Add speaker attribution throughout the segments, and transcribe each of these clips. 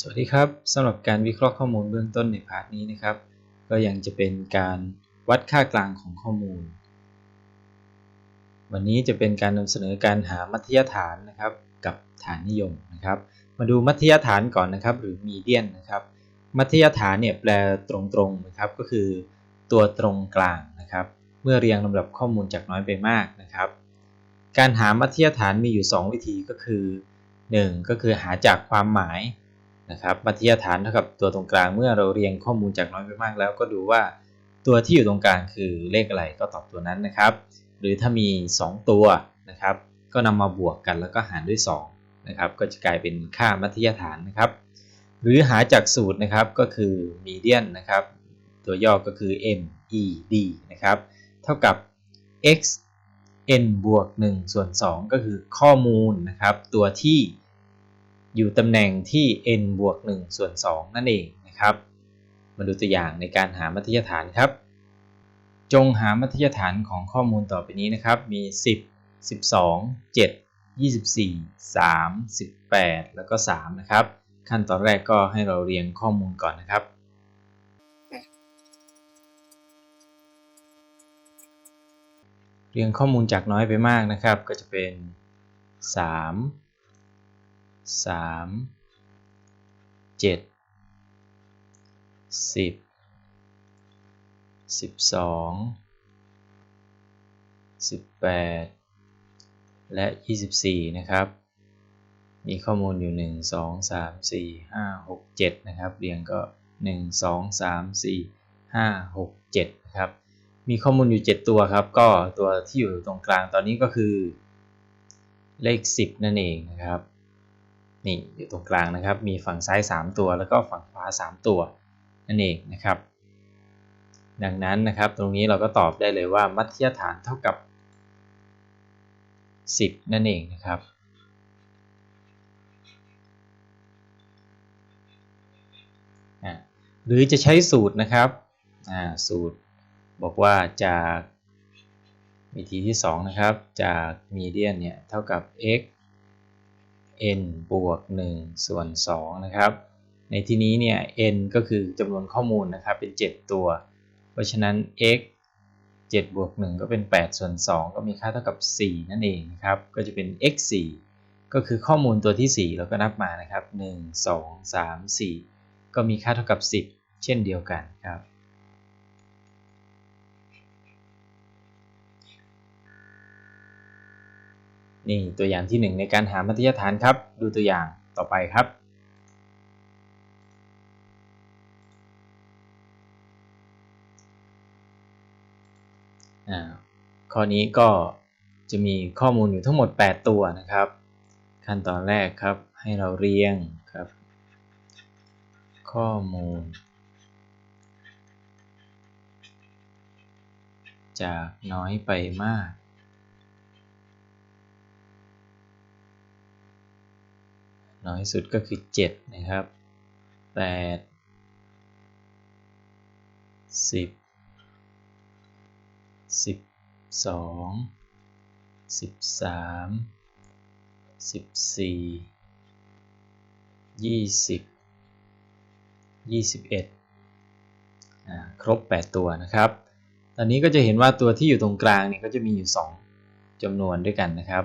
Speaker 1: สวัสดีครับสำหรับการวิเคราะห์ข้อมูลเบื้องต้นในพาร์ทนี้นะครับ ก็ยังจะเป็นการวัดค่ากลางของข้อมูล วันนี้จะเป็นการนำเสนอการหามัธยฐานนะครับ กับฐานนิยมนะครับ มาดูมัธยฐานก่อนนะครับ หรือมีเดียนนะครับ มัธยฐานเนี่ยแปลตรงๆนะครับก็คือ ตัวตรงกลางนะครับ เมื่อเรียงลำดับข้อมูลจากน้อยไปมากนะครับ การหามัธยฐานมีอยู่ 2 วิธีก็คือ 1 ก็คือหาจากความหมาย นะครับมัธยฐานเท่ากับตัวตรงกลางเมื่อเราเรียงข้อมูลจากน้อยไปมากแล้วก็ดูว่าตัวที่อยู่ตรงกลางคือเลขอะไรก็ตอบตัวนั้นนะครับ หรือถ้ามี 2 ตัวนะครับ ก็นำมาบวกกันแล้วก็หารด้วย2นะครับก็จะกลายเป็นค่ามัธยฐานนะครับ หรือหาจากสูตรนะครับก็คือ median นะครับ ตัวย่อก็คือ MED นะครับเท่ากับ x n บวก1ส่วน2ก็คือข้อมูลนะครับ ตัวที่ อยู่ตำแหน่งที่ n บวก1ส่วน2นั่นเองนะครับ มาดูตัวอย่างในการหามัธยฐานครับ จงหามัธยฐานของข้อมูลต่อไปนี้นะครับ มี 10 12 7 24 3 18แล้วก็ 3 นะครับ ขั้นตอนแรกก็ให้เราเรียงข้อมูลก่อนนะครับ เรียงข้อมูลจากน้อยไปมากนะครับ ก็จะเป็น 3 สามเจ็ดสิบสิบสองสิบแปดและยี่สิบสี่นะครับ มีข้อมูลอยู่หนึ่งสองสามสี่ห้าหกเจ็ดนะครับ เรียงก็หนึ่งสองสามสี่ห้าหกเจ็ดนะครับ มีข้อมูลอยู่7ตัวครับ ก็ตัวที่อยู่ตรงกลางตอนนี้ก็คือเลข10นั่นเองนะครับ นี่อยู่ตรงกลางนะครับ มีฝั่งซ้าย 3 ตัว แล้วก็ฝั่งขวา 3 ตัว นั่นเองนะครับ ดังนั้นนะครับ ตรงนี้เราก็ตอบได้เลยว่ามัธยฐานเท่ากับ 10 นั่นเองนะครับหรือจะใช้สูตรนะครับสูตรบอกว่าจากวิธีที่ 2 นะครับ จากมีเดียนเนี่ย เท่ากับ x n บวก 1 ส่วน 2 นะครับ ในที่นี้เนี่ย n ก็คือจำนวนข้อมูลนะครับ เป็น 7 ตัว เพราะฉะนั้น x 7บวก 1 ก็เป็น 8 ส่วน 2 ก็มีค่าเท่ากับ 4 นั่นเองนะครับ ก็จะเป็น x 4ก็คือข้อมูลตัวที่ 4 เราก็นับมานะครับ 1 2 3 4 ก็มีค่าเท่ากับ 10 เช่นเดียวกันครับ นี่ตัวอย่างที่ 1 ในการหามัธยฐานครับ ดูตัวอย่างต่อไปครับ ข้อนี้ก็จะมีข้อมูลอยู่ทั้งหมด 8 ตัวนะครับ ขั้นตอนแรกครับให้เราเรียงครับ ข้อมูล จากน้อยไปมาก น้อยสุดก็คือ 7 นะครับ 8 10 12 13 14 20 21 ครบ 8 ตัวนะครับ ตอนนี้ก็จะเห็นว่าตัวที่อยู่ตรงกลางเนี่ยก็จะมีอยู่ 2จำนวนด้วยกันนะครับ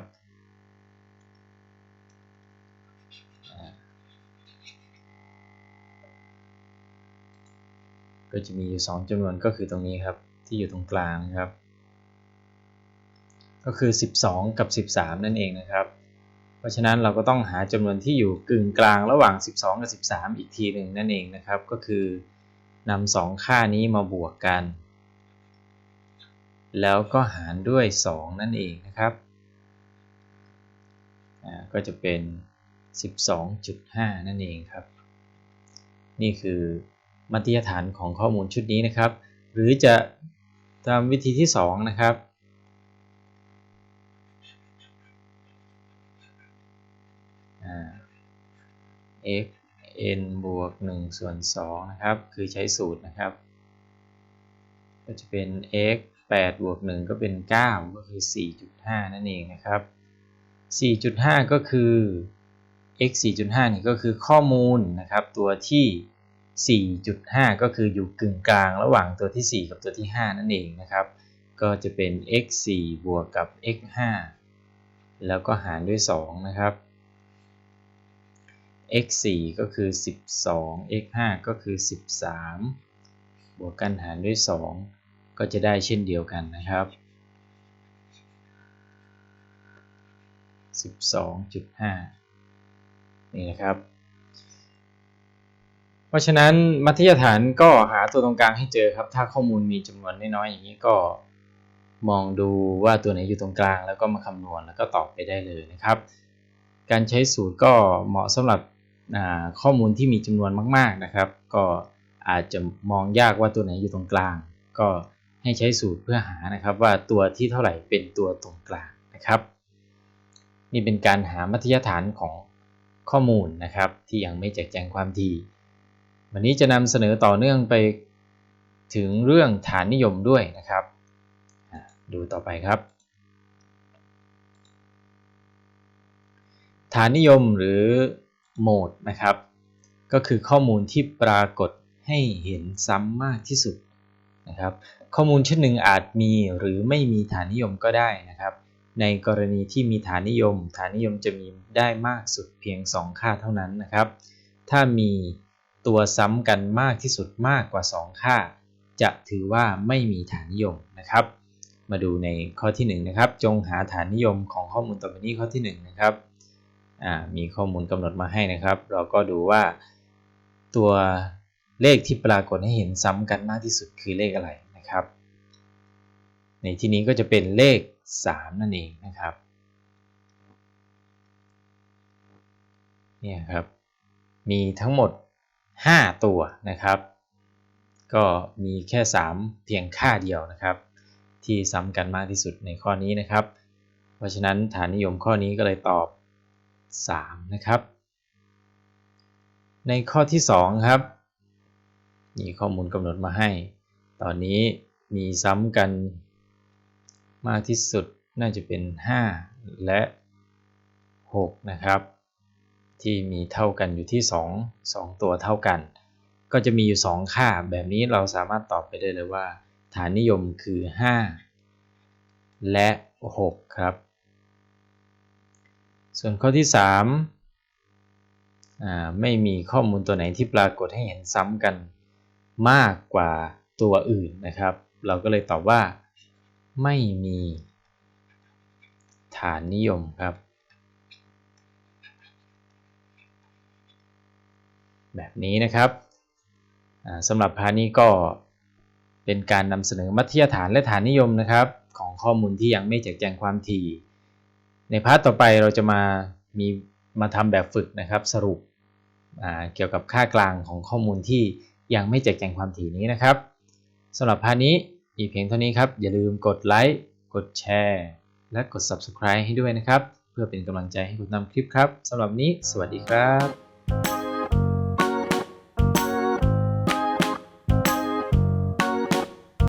Speaker 1: ก็จะมีอยู่2จำนวนก็คือตรงนี้ครับ ที่อยู่ตรงกลางครับ ก็คือ 12 กับ 13 นั่นเองนะครับ เพราะฉะนั้นเราก็ต้องหาจำนวนที่อยู่กึ่งกลางระหว่าง 12 กับ 13 อีกทีหนึ่งนั่นเองนะครับ ก็คือนำสองค่านี้มาบวกกัน แล้วก็หารด้วย 2 นั่นเองนะครับก็จะเป็น 12.5 นั่นเองครับ นี่คือ มัธยฐานของข้อมูลชุดนี้นะครับ หรือจะตามวิธีที่ 2 นะครับ x n บวก1ส่วน2นะครับ คือใช้สูตรนะครับ ก็จะเป็น x 8บวก1ก็เป็น 9 ก็คือ 4.5 นั่นเองนะครับ 4.5 ก็คือ x 4.5 นี่ก็คือข้อมูลนะครับ ตัวที่ 4.5 ก็คืออยู่กึ่งกลางระหว่างตัวที่ 4 กับตัวที่ 5 นั่นเองนะครับ ก็จะเป็น x 4บวกกับ x 5แล้วก็หารด้วย 2 นะครับ x 4ก็คือ 12 x 5ก็คือ 13 บวกกันหารด้วย 2 ก็จะได้เช่นเดียวกันนะครับ 12.5 นี่นะครับ เพราะฉะนั้นมัธยฐานก็หาตัวตรงกลางให้เจอครับ ถ้าข้อมูลมีจำนวนน้อยๆอย่างนี้ก็มองดูว่าตัวไหนอยู่ตรงกลาง แล้วก็มาคำนวณแล้วก็ตอบไปได้เลยนะครับ การใช้สูตรก็เหมาะสำหรับข้อมูลที่มีจำนวนมาก ๆนะครับ ก็อาจจะมองยากว่าตัวไหนอยู่ตรงกลาง ก็ให้ใช้สูตรเพื่อหานะครับว่าตัวที่เท่าไหร่เป็นตัวตรงกลางนะครับ นี่เป็นการหามัธยฐานของข้อมูลนะครับ ที่ยังไม่แจกแจงความถี่ วันนี้จะนำเสนอต่อเนื่องไปถึงเรื่องฐานนิยมด้วยนะครับ ดูต่อไปครับ ฐานนิยมหรือโหมดนะครับ ก็คือข้อมูลที่ปรากฏให้เห็นซ้ำมากที่สุดนะครับ ข้อมูลชิ้นหนึ่งอาจมีหรือไม่มีฐานนิยมก็ได้นะครับ ในกรณีที่มีฐานนิยม ฐานนิยมจะมีได้มากสุดเพียง 2 ค่าเท่านั้นนะครับ ถ้ามี ตัวซ้ำกันมากที่สุดมากกว่า 2 ค่า จะถือว่าไม่มีฐานนิยมนะครับ มาดูในข้อที่1นะครับ จงหาฐานนิยมของข้อมูลต่อไปนี้ข้อที่1นะครับมีข้อมูลกำหนดมาให้นะครับ เราก็ดูว่าตัวเลขที่ปรากฏให้เห็นซ้ำกันมากที่สุดคือเลขอะไรนะครับ ในที่นี้ก็จะเป็นเลข 3 นั่นเองนะครับเนี่ยครับ มีทั้งหมด 5 ตัวนะครับ ก็มีแค่ 3 เพียงค่าเดียวนะครับ ที่ซ้ำกันมากที่สุดในข้อนี้นะครับ เพราะฉะนั้นฐานนิยมข้อนี้ก็เลยตอบ 3 นะครับ ในข้อที่ 2 ครับ มีข้อมูลกำหนดมาให้ ตอนนี้มีซ้ำกันมากที่สุดน่าจะเป็น 5 และ 6 นะครับ ที่มีเท่ากันอยู่ที่ 2 2 ตัวเท่ากัน ก็จะมีอยู่ 2 ค่า แบบนี้เราสามารถตอบไปได้เลยว่า ฐานนิยมคือ 5 และ 6 ครับ ส่วนข้อที่3าไม่มีข้อมูลตัวไหนที่ปรากฏให้เห็นซ้ำกันมากกว่าตัวอื่นนะครับ เราก็เลยตอบว่า ไม่มีฐานนิยมครับ แบบนี้นะครับสำหรับพานี้ก็เป็นการนำเสนอมัธยฐานและฐานนิยมนะครับ ของข้อมูลที่ยังไม่แจกแจงความถี่ ในพาร์ทต่อไปเราจะมามีมาทำแบบฝึกนะครับ สรุปเกี่ยวกับค่ากลางของข้อมูลที่ยังไม่แจกแจงความถี่นี้นะครับสำหรับพาร์ทนี้มีกเพียงเท่านี้ครับ อย่าลืมกดไลค์กดแชร์และกด Subscribe ให้ด้วยนะครับ เพื่อเป็นกำลังใจให้คุณทำคลิปครับสำหรับนี้ สวัสดีครับ